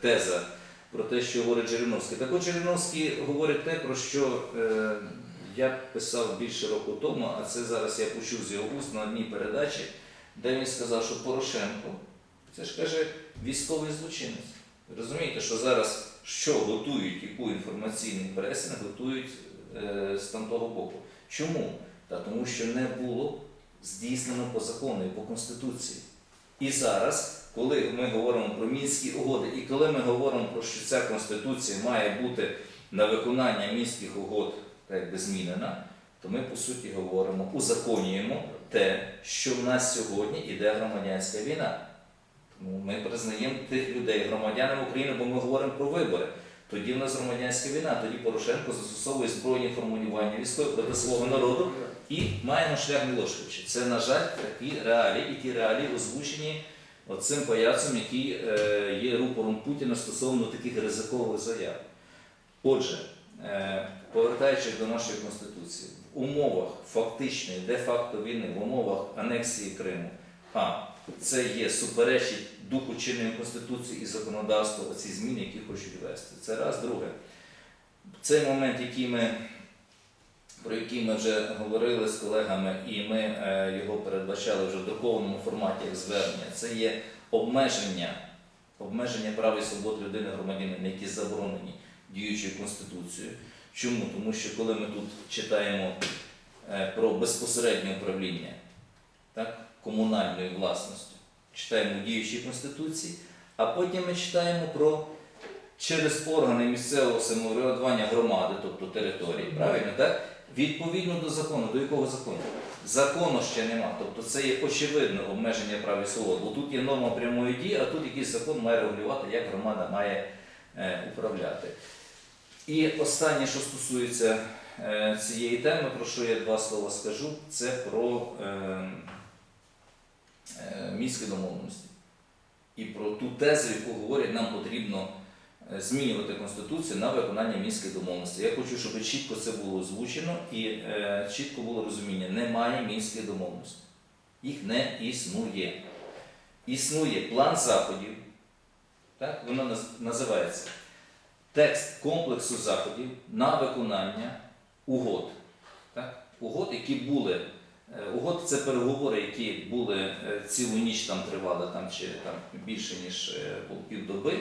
теза про те, що говорить Жириновський. Так от Жириновський говорить те, про що е, я писав більше року тому, а це зараз я почув з його уст на одній передачі, де він сказав, що Порошенко, це ж каже, військовий злочинець. Розумієте, що зараз що готують, яку інформаційний пресинг готують е, з там того боку. Чому? Та тому що не було здійснено по закону і по Конституції. І зараз, коли ми говоримо про мінські угоди, і коли ми говоримо про що ця конституція має бути на виконання мінських угод так змінена, то ми по суті говоримо, узаконюємо те, що в нас сьогодні іде громадянська війна. Тому ми признаємо тих людей громадянами України, бо ми говоримо про вибори. Тоді в нас громадянська війна, тоді Порошенко застосовує збройні формулювання військові проти свого народу і маємо шлях Мілошевича. Це, на жаль, такі реалії, і ті реалії озвучені оцим паяцем, який е, є рупором Путіна стосовно таких ризикових заяв. Отже, е, повертаючись до нашої Конституції, в умовах фактичної, де-факто війни, в умовах анексії Криму, а це є суперечить духу чинної Конституції і законодавства оці зміни, які хочуть ввести. Це раз. Друге, цей момент, який ми, про який ми вже говорили з колегами, і ми е, його передбачали вже в друкованому форматі як звернення, це є обмеження, обмеження прав і свобод людини громадянина, які заборонені діючою Конституцією. Чому? Тому що коли ми тут читаємо е, про безпосереднє управління так, комунальною власністю, читаємо в діючій Конституції, а потім ми читаємо про через органи місцевого самоврядування громади, тобто території, правильно, так? Відповідно до закону, до якого закону? Закону ще нема. Тобто це є очевидне обмеження прав і свобод. Бо тут є норма прямої дії, а тут якийсь закон має регулювати, як громада має е, управляти. І останнє, що стосується е, цієї теми, про що я два слова скажу, це про е, е, міські домовленості. І про ту тезу, яку говорять, нам потрібно змінювати Конституцію на виконання мінських домовленостей. Я хочу, щоб чітко це було озвучено і е, чітко було розуміння, немає мінських домовленостей. Їх не існує. Існує план заходів, так? воно називається текст комплексу заходів на виконання угод. Так? Угод, які були. е, Угод це переговори, які були е, цілу ніч там тривали там, чи там, більше, ніж е, півдоби, е,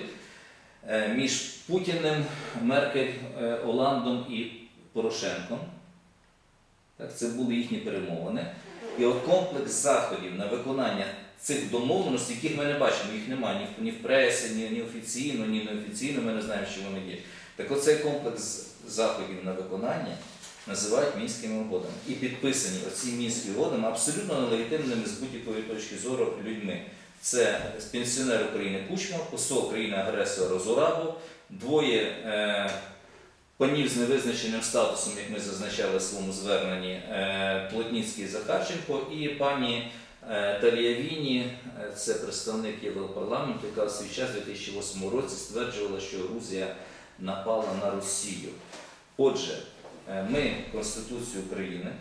між Путіним, Меркель, е, Оландом і Порошенком. Так, це були їхні перемовини. І от комплекс заходів на виконання цих домовленостей, яких ми не бачимо, їх немає ні, в- ні в пресі, ні, ні офіційно, ні неофіційно, ми не знаємо, що вони є. Так оцей комплекс заходів на виконання називають мінськими угодами. І підписані оці мінські угоди абсолютно нелегітимними з будь-якої точки зору людьми. Це пенсіонер України Кучма, посол країни-агресора Зурабу, двоє е, панів з невизначеним статусом, як ми зазначали в своєму зверненні, е, Плотніцький Захарченко, і пані е, Таліявіні, е, це представник Європарламенту, яка в свій час у 2008 році стверджувала, що Грузія напала на Росію. Отже, е, ми Конституцію України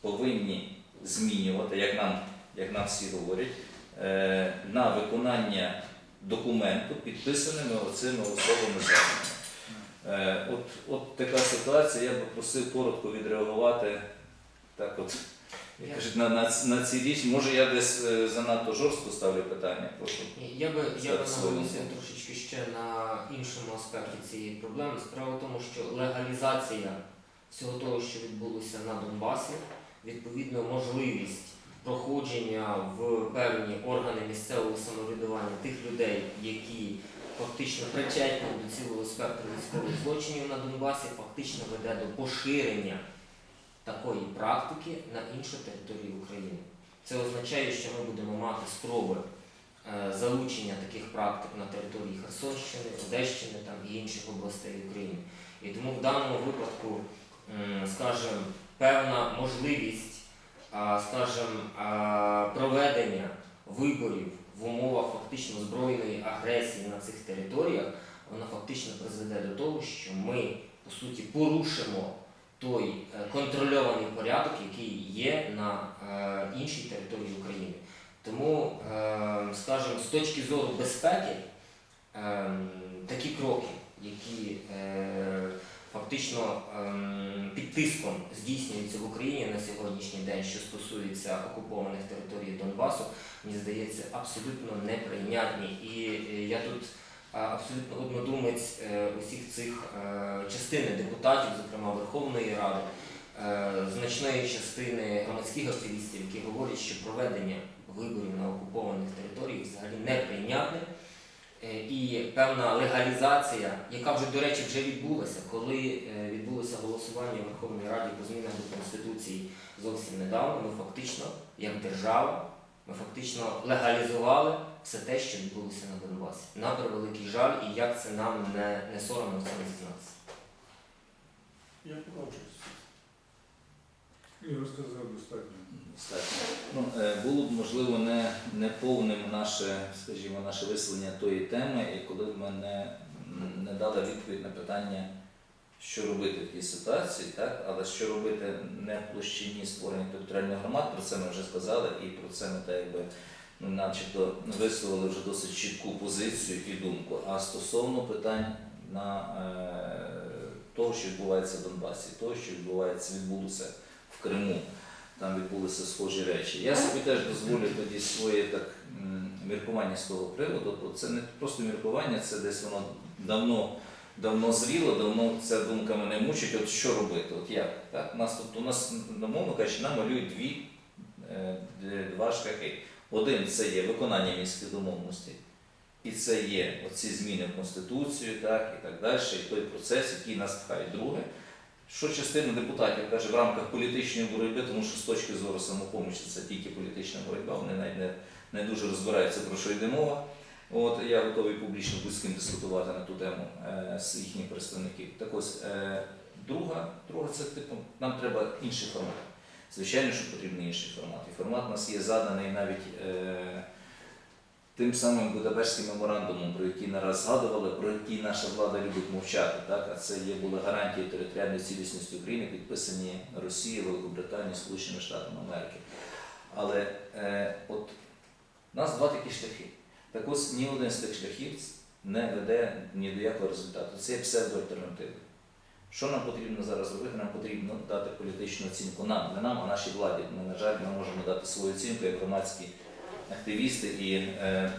повинні змінювати, як нам, як нам всі говорять, на виконання документу, підписаними оцими особами звернення. Е, От, от така ситуація, я би просив коротко відреагувати так от, як кажуть, на, на, на ці річ. Може я десь е, занадто жорстко ставлю питання. Прошу. Я би, я би наголосив трошечки ще на іншому аспекті цієї проблеми. Справа в тому, що легалізація всього того, що відбулося на Донбасі, відповідно можливість проходження в певні органи місцевого самоврядування тих людей, які фактично причетні до цілого спектру військових злочинів на Донбасі, фактично веде до поширення такої практики на іншу територію України. Це означає, що ми будемо мати спроби е, залучення таких практик на території Херсонщини, Одещини там, і інших областей України. І тому в даному випадку, скажімо, певна можливість, скажімо, проведення виборів в умовах фактично збройної агресії на цих територіях, вона фактично призведе до того, що ми по суті порушимо той е, контрольований порядок, який є на е, іншій території України. Тому, е, скажімо, з точки зору безпеки, е, які е, фактично ем, під тиском здійснюються в Україні на сьогоднішній день, що стосується окупованих територій Донбасу, мені здається, абсолютно неприйнятні. І е, я тут абсолютно однодумець е, усіх цих е, частини депутатів, зокрема Верховної Ради, е, значної частини громадських активістів, які говорять, що проведення виборів на окупованих територіях взагалі неприйнятне. Е, І певна легалізація, яка вже, до речі, вже відбулася, коли е, відбулося голосування в Верховній Раді по змінах до Конституції зовсім недавно, ми фактично, як держава, ми фактично легалізували все те, що відбулося на Донбасі. На превеликий жаль, і як це нам не, не соромно в цьому зізнатися. Я погоджуюсь. Ігор сказав достатньо. Достатньо. Ну, е, було б можливо не, не повним наше, скажімо, наше висловлення тої теми, і коли б ми не, не дали відповідь на питання, що робити в тій ситуації, так? але що робити не в площині створення територіальних громад, про це ми вже сказали, і про це ми так якби ну, начебто висловили вже досить чітку позицію і думку. А стосовно питань на е, того, що відбувається в Донбасі, того, що відбувається, відбулося в Криму там відбулися схожі речі. Я собі теж дозволю тоді своє так міркування з того приводу, бо це не просто міркування, це десь воно давно. Давно зріло, давно ця думка мене мучить, от що робити, от як. Так? У нас тут у нас намовно кажучи, нам малюють дві, е, два шляхи. Один це є виконання міських домовленостей, і це є оці зміни в Конституцію, так, і так далі, і той процес, який нас пхає. Друге, що частина депутатів каже в рамках політичної боротьби, тому що з точки зору самопомочі це тільки політична боротьба, вони навіть не, не дуже розбираються про що йде мова. От я готовий публічно будь з ким дискутувати на ту тему е, з їхніх представників. Так ось е, друга, друга це типу, нам треба інший формат. Звичайно, що потрібен інший формат. І формат у нас є заданий навіть е, тим самим Будапештським меморандумом, про який не раз згадували, про який наша влада любить мовчати. Так? А це є були гарантії територіальної цілісності України, підписані Росією, Великобританією, Сполученими Штатами Америки. Але е, от у нас два такі шляхи. Так ось ні один з тих шляхів не веде ні до якого результату. Це є псевдоальтернативи. Що нам потрібно зараз робити? Нам потрібно дати політичну оцінку нам, не нам, а нашій владі. Ми, на жаль, не можемо дати свою оцінку як громадські активісти і е,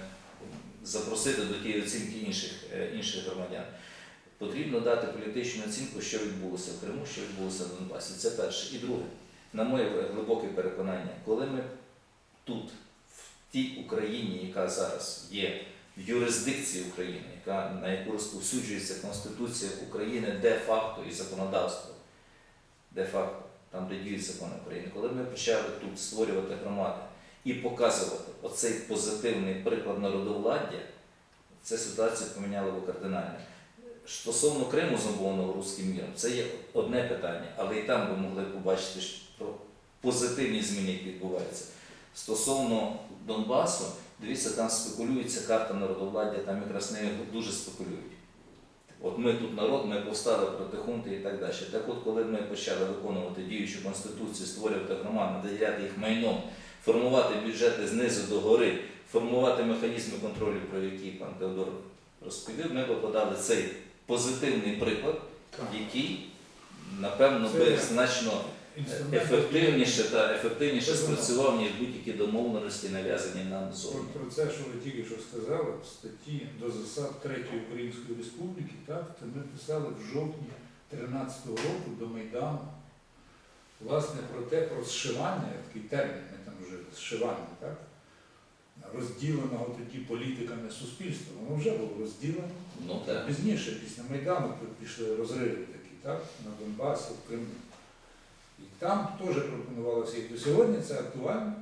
запросити до тієї оцінки інших, е, інших громадян. Потрібно дати політичну оцінку, що відбулося в Криму, що відбулося в Донбасі. Це перше. І друге, на моє глибоке переконання, коли ми тут, в тій Україні, яка зараз є в юрисдикції України, яка, на яку розповсюджується Конституція України де-факто і законодавство, де-факто, там, де діють закони України, коли ми почали тут створювати громади і показувати оцей позитивний приклад народовладдя, ця ситуація поміняла би кардинально. Стосовно Криму, зомбованого руським міром, це є одне питання, але і там ви могли побачити про позитивні зміни, які відбуваються. Стосовно Донбасу, дивіться, там спекулюється карта народовладдя, там якраз нею дуже спекулюють. От ми тут народ, ми повстали проти хунти і так далі. Так от, коли ми почали виконувати діючу конституцію, створювати громади, наділяти їх майном, формувати бюджети знизу до гори, формувати механізми контролю, про які пан Теодор розповів, ми викладали цей позитивний приклад, який, напевно, би значно ефективніше та ефективніше спрацював, ніж будь-які домовленості, нав'язані нам зовні. про це, що ви тільки що сказали, в статті до засад Третьої Української Республіки, так, це ми писали в жовтні 13-го року до Майдану. Власне, про те, про зшивання, такий термін зшивання, так? Розділеного тоді політиками суспільства. Воно вже було розділено. Ну так. Пізніше, після Майдану, пішли розриви такі, так? На Донбасі, в Криму. І там теж пропонувалося, і до сьогодні це актуально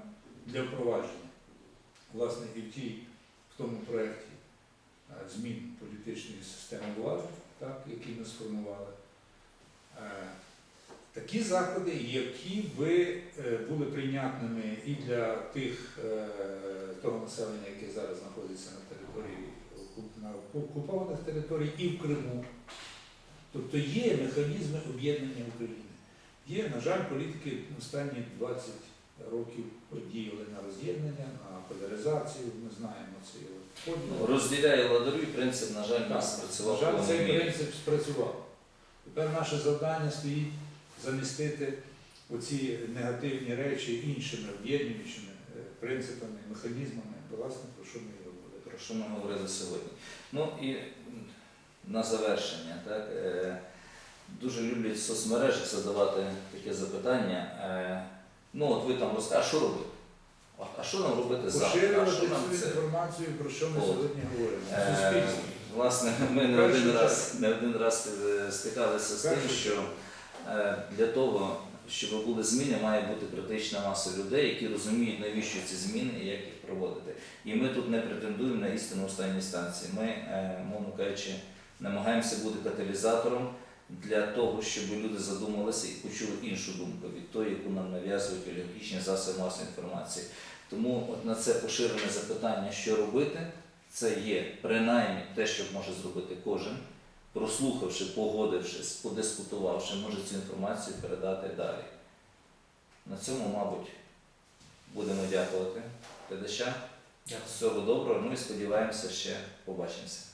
для впровадження. Власне, і в тій, в тому проєкті е, змін політичної системи влади, так, які ми сформували. Такі заходи, які би е, були прийнятними і для тих е, того населення, яке зараз знаходиться на території на окупованих територій і в Криму. Тобто є механізми об'єднання України. Є, на жаль, політики останні 20 років діяли на роз'єднання, на поляризацію. Ми знаємо поділ. Розділяє ладарю принцип, на жаль, нас На спрацював жаль, цей принцип спрацював. Тепер наше завдання стоїть замістити оці негативні речі іншими об'єднуючими е, принципами, механізмами, власне, про що ми і говорили. про що ми говорили сьогодні. Ну і на завершення, так, е, дуже люблять в соцмережах задавати таке запитання. Е, ну, от ви там розкажете, а що робити? А, що нам робити завтра? Поширювати цю це? інформацію, про що ми От. сьогодні говоримо. Е, Власне, ми не один раз, не один раз стикалися з тим, що для того, щоб були зміни, має бути критична маса людей, які розуміють, навіщо ці зміни і як їх проводити. І ми тут не претендуємо на істину останньої станції. Ми, е, мовно кажучи, намагаємося бути каталізатором для того, щоб люди задумалися і почули іншу думку від тої, яку нам нав'язують олігархічні засоби масової інформації. Тому от на це поширене запитання, що робити, це є принаймні те, що може зробити кожен, прослухавши, погодившись, подискутувавши, може цю інформацію передати далі. На цьому, мабуть, будемо дякувати глядачам. Всього доброго, ну і сподіваємося, ще побачимося.